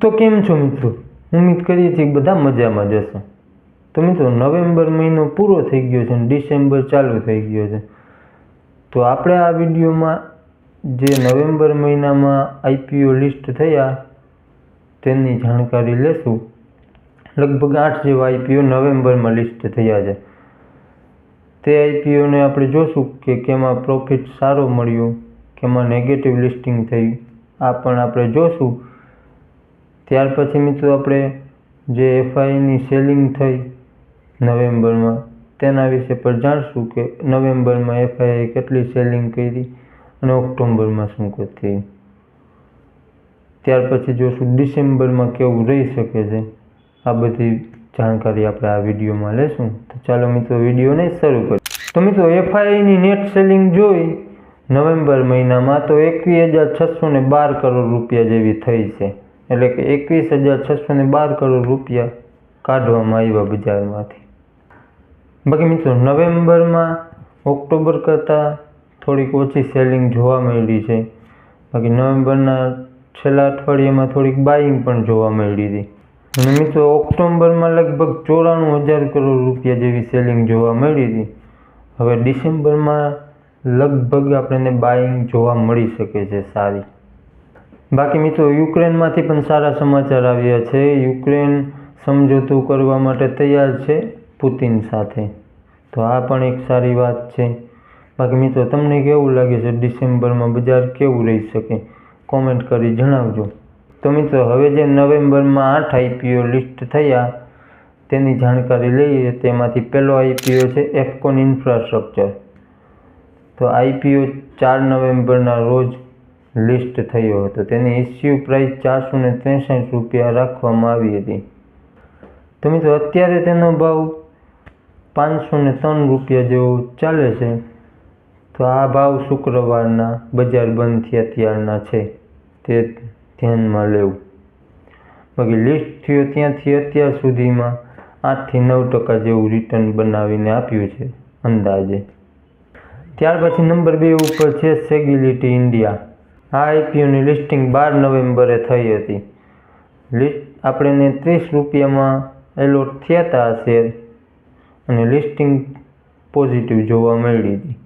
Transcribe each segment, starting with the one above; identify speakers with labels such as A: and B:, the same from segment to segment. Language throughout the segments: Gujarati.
A: તો કેમ છો મિત્રો? ઉમ્મીદ કરીએ છીએ બધા મજામાં જશે તો મિત્રો, નવેમ્બર મહિનો પૂરો થઈ ગયો છે અને ડિસેમ્બર ચાલુ થઈ ગયો છે. તો આપણે આ વિડીયોમાં જે નવેમ્બર મહિનામાં આઈપીઓ લિસ્ટ થયા તેની જાણકારી લેશું. લગભગ આઠ જેવા આઈપીઓ નવેમ્બરમાં લિસ્ટ થયા છે. તે આઈપીઓને આપણે જોશું કે કેમાં પ્રોફિટ સારો મળ્યો, કેમાં નેગેટિવ લિસ્ટિંગ થયું. આ પણ આપણે જોશું. ત્યાર પછી મિત્રો આપણે જે એફઆઈની સેલિંગ થઈ નવેમ્બરમાં, તેના વિશે પણ જાણશું કે નવેમ્બરમાં એફઆઈએ કેટલી સેલિંગ કરી અને ઓક્ટોબરમાં શું કરતી. ત્યાર પછી જોશું ડિસેમ્બરમાં કેવું રહી શકે છે. આ બધી જાણકારી આપણે આ વિડીયોમાં લેશું. તો ચાલો મિત્રો વિડીયોને શરૂ કરીએ. તો મિત્રો એફઆઈની નેટ સેલિંગ જોઈ નવેમ્બર મહિનામાં તો એકવીસ હજાર છસો બાર કરોડ રૂપિયા જેવી થઈ છે. એટલે કે એકવીસ હજાર છસો ને બાર કરોડ રૂપિયા કાઢવામાં આવ્યા બજારમાંથી. બાકી મિત્રો, નવેમ્બરમાં ઓક્ટોબર કરતાં થોડીક ઓછી સેલિંગ જોવા મળી છે. બાકી નવેમ્બરના છેલ્લા અઠવાડિયામાં થોડીક બાઇંગ પણ જોવા મળી હતી. અને મિત્રો, ઓક્ટોબરમાં લગભગ ચોરાણું હજાર કરોડ રૂપિયા જેવી સેલિંગ જોવા મળી હતી. હવે ડિસેમ્બરમાં લગભગ આપણને બાઇંગ જોવા મળી શકે છે સારી. બાકી મિત્રો, યુક્રેનમાંથી પણ સારા સમાચાર આવ્યા છે. યુક્રેન સમજૂતું કરવા માટે તૈયાર છે પુતિન સાથે. તો આ પણ એક સારી વાત છે. બાકી મિત્રો, તમને કેવું લાગે છે? ડિસેમ્બરમાં બજાર કેવું રહી શકે? કોમેન્ટ કરી જણાવજો. તો મિત્રો, હવે જે નવેમ્બરમાં આઠ આઈપીઓ લિસ્ટ થયા, તેની જાણકારી લઈએ. તેમાંથી પહેલો આઈપીઓ છે એફકોન ઇન્ફ્રાસ્ટ્રક્ચર. તો આઈપીઓ ચાર નવેમ્બરના રોજ લિસ્ટ થયો હતો. તેની ઇસ્યુ પ્રાઇસ ચારસો ને ત્રેસઠ રૂપિયા રાખવામાં આવી હતી. તો મિત્રો, અત્યારે તેનો ભાવ પાંચસો ને ત્રણ રૂપિયા જેવો ચાલે છે. તો આ ભાવ શુક્રવારના બજાર બંધ થયા ત્યારના છે. તે ધ્યાનમાં લેવું. બાકી લિસ્ટ થયો ત્યાંથી અત્યાર સુધીમાં આઠથી નવ ટકા જેવું રિટર્ન બનાવીને આપ્યું છે અંદાજે. ત્યાર પછી નંબર બે ઉપર છે સેગિલિટી ઇન્ડિયા આ આઈપીઓની લિસ્ટિંગ બાર નવેમ્બરે થઈ હતી. લિસ્ટ આપણને ત્રીસ રૂપિયામાં એલોટ થયા હતા શેર અને લિસ્ટિંગ પોઝિટિવ જોવા મળી હતી.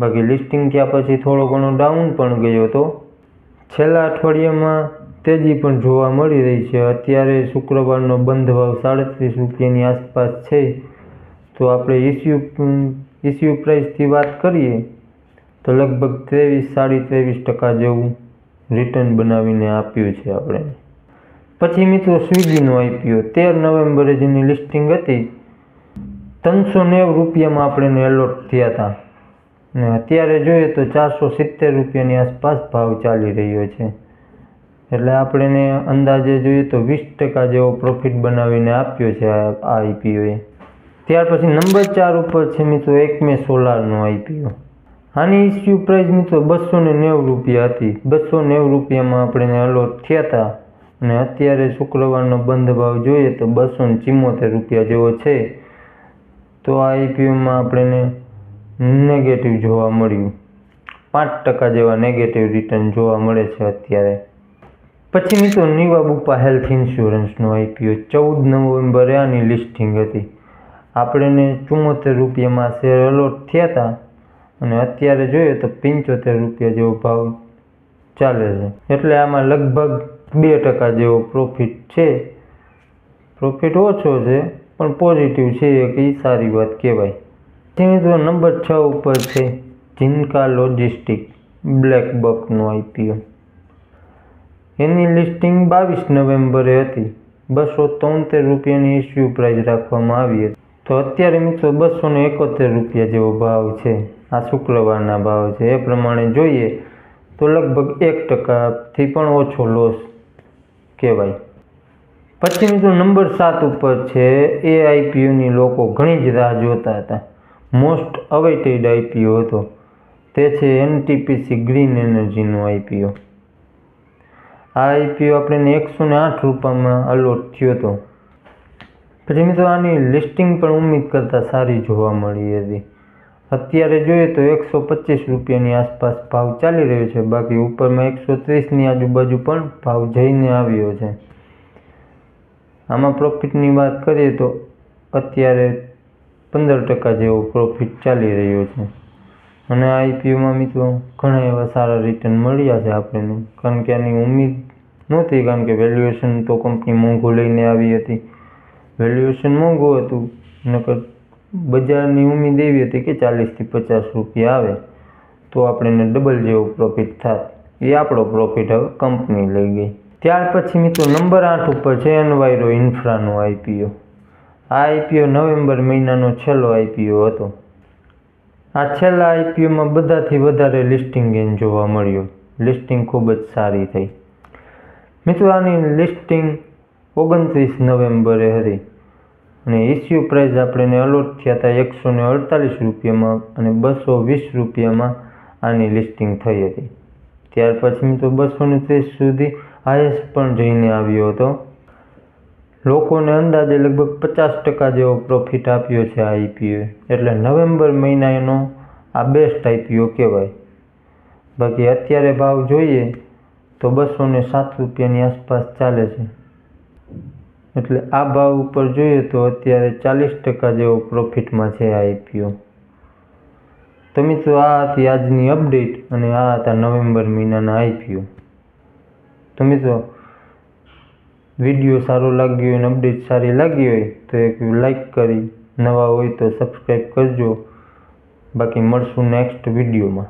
A: બાકી લિસ્ટિંગ થયા પછી થોડો ઘણો ડાઉન પણ ગયો હતો. છેલ્લા અઠવાડિયામાં તેજી પણ જોવા મળી રહી છે. અત્યારે શુક્રવારનો બંધ ભાવ સાડત્રીસ રૂપિયાની આસપાસ છે. તો આપણે ઇસ્યુ ઇસ્યુ પ્રાઇસથી વાત કરીએ. તો લગભગ ત્રેવીસ, સાડી ત્રેવીસ ટકા જેવું રિટર્ન બનાવીને આપ્યું છે આપણે. પછી મિત્રો સ્વિગીનો આઈપીઓ તેર નવેમ્બરે જેની લિસ્ટિંગ હતી, ત્રણસો નેવું રૂપિયામાં આપણે એલોટ થયા હતા. અને અત્યારે જોઈએ તો ચારસો સિત્તેર રૂપિયાની આસપાસ ભાવ ચાલી રહ્યો છે. એટલે આપણે અંદાજે જોઈએ તો વીસ ટકા જેવો પ્રોફિટ બનાવીને આપ્યો છે આ આઈપીઓએ ત્યાર પછી નંબર ચાર ઉપર છે મિત્રો એકમે સોલારનો આઈપીઓ આની ઇસ્યુ પ્રાઇસ મિત્રો બસો ને નેવું રૂપિયા હતી. બસો નેવું રૂપિયામાં આપણે અલોટ થયા હતા. અને અત્યારે શુક્રવારનો બંધ ભાવ જોઈએ તો બસો ને ચિમ્મોતેર રૂપિયા જેવો છે. તો આ આઈપીઓમાં આપણને નેગેટિવ જોવા મળ્યું. પાંચ ટકા જેવા નેગેટિવ રિટર્ન જોવા મળે છે અત્યારે. પછી મિત્રો નીવા બુપા હેલ્થ ઇન્સ્યોરન્સનો આઈપીઓ ચૌદ નવેમ્બરે આની લિસ્ટિંગ હતી. આપણને ચુમ્મોતેર રૂપિયામાં શેર અલોટ થયા હતા. અને અત્યારે જોઈએ તો પંચોતેર રૂપિયા જેવો ભાવ ચાલે છે. એટલે આમાં લગભગ બે ટકા જેવો પ્રોફિટ છે. પ્રોફિટ ઓછો છે, પણ પોઝિટિવ છે કે એ સારી વાત કહેવાય. પછી મિત્રો નંબર છ ઉપર છે જિનકા લોજિસ્ટિક બ્લેક બકનો આઈપીઓ એની લિસ્ટિંગ બાવીસ નવેમ્બરે હતી. બસો તોતેર રૂપિયાની ઇસ્યુ પ્રાઇસ રાખવામાં આવી હતી. તો અત્યારે મિત્રો બસો ને એકોતેર રૂપિયા જેવો ભાવ છે. આ શુક્રવારના ભાવ છે. એ પ્રમાણે જોઈએ તો લગભગ એક ટકાથી પણ ઓછો લોસ કહેવાય. પછી મિત્રો નંબર સાત ઉપર છે એ આઈપીઓની લોકો ઘણી જ રાહ જોતા હતા. મોસ્ટ અવેટેડ આઈપીઓ હતો. તે છે એનટીપીસી ગ્રીન એનર્જીનો આઈપીઓ આ આઈપીઓ આપણને એકસો ને આઠ રૂપિયામાં અલોટ થયો હતો. પછી મિત્રો આની લિસ્ટિંગ પણ ઉમ્મીદ કરતાં સારી જોવા મળી હતી. અત્યારે જોઈએ તો એકસો પચીસ રૂપિયાની આસપાસ ભાવ ચાલી રહ્યો છે. બાકી ઉપરમાં એકસો ત્રીસની આજુબાજુ પણ ભાવ જઈને આવ્યો છે. આમાં પ્રોફિટની વાત કરીએ તો અત્યારે પંદર ટકા જેવો પ્રોફિટ ચાલી રહ્યો છે. અને આઈપીઓમાં મિત્રો ઘણા એવા સારા રિટર્ન મળ્યા છે આપણને. કારણ કે આની ઉમ્મીદ નહોતી, કારણ કે વેલ્યુએશન તો કંપની મોંઘું લઈને આવી હતી. વેલ્યુએશન મોંઘું હતું. નકર બજારની ઉમ્મીદ એવી હતી કે ચાલીસથી પચાસ રૂપિયા આવે તો આપણને ડબલ જેવો પ્રોફિટ થાય એ આપણો પ્રોફિટ હવે કંપની લઈ ગઈ. ત્યાર પછી મિત્રો નંબર આઠ ઉપર છે એનવાયરો ઇન્ફ્રાનો આઈપીઓ આ આઈપીઓ નવેમ્બર મહિનાનો છેલ્લો આઈપીઓ હતો. આ છેલ્લા આઈપીઓમાં બધાથી વધારે લિસ્ટિંગ ગેન જોવા મળ્યો. લિસ્ટિંગ ખૂબ જ સારી થઈ. મિત્રો આની લિસ્ટિંગ ઓગણત્રીસ નવેમ્બરે હતી. અને ઇસ્યુ પ્રાઇસ આપણને અલોટ થયા હતા એકસો ને અડતાલીસ રૂપિયામાં અને બસો વીસ રૂપિયામાં આની લિસ્ટિંગ થઈ હતી. ત્યાર પછી તો બસો ને ત્રીસ સુધી હાઈએસ્ટ પણ જઈને આવ્યો હતો. લોકોને અંદાજે લગભગ પચાસ ટકા જેવો પ્રોફિટ આપ્યો છે આ આઈપીઓ એટલે નવેમ્બર મહિનાનો આ બેસ્ટ આઈપીઓ કહેવાય. બાકી અત્યારે ભાવ જોઈએ તો બસો ને સાત રૂપિયાની આસપાસ ચાલે છે. એટલે આ ભાવ ઉપર જોઈએ તો અત્યારે ચાલીસ ટકા જેવો પ્રોફિટમાં છે આ આઈપીઓ તો મિત્રો, આ હતી આજની અપડેટ અને આ હતા નવેમ્બર મહિનાના આઈપીઓ તો મિત્રો, વીડિયો સારો લાગ્યો હોય અને અપડેટ સારી લાગી હોય તો એક લાઈક કરી, નવા હોય તો સબસ્ક્રાઈબ કરજો. બાકી મળશું નેક્સ્ટ વિડીયોમાં.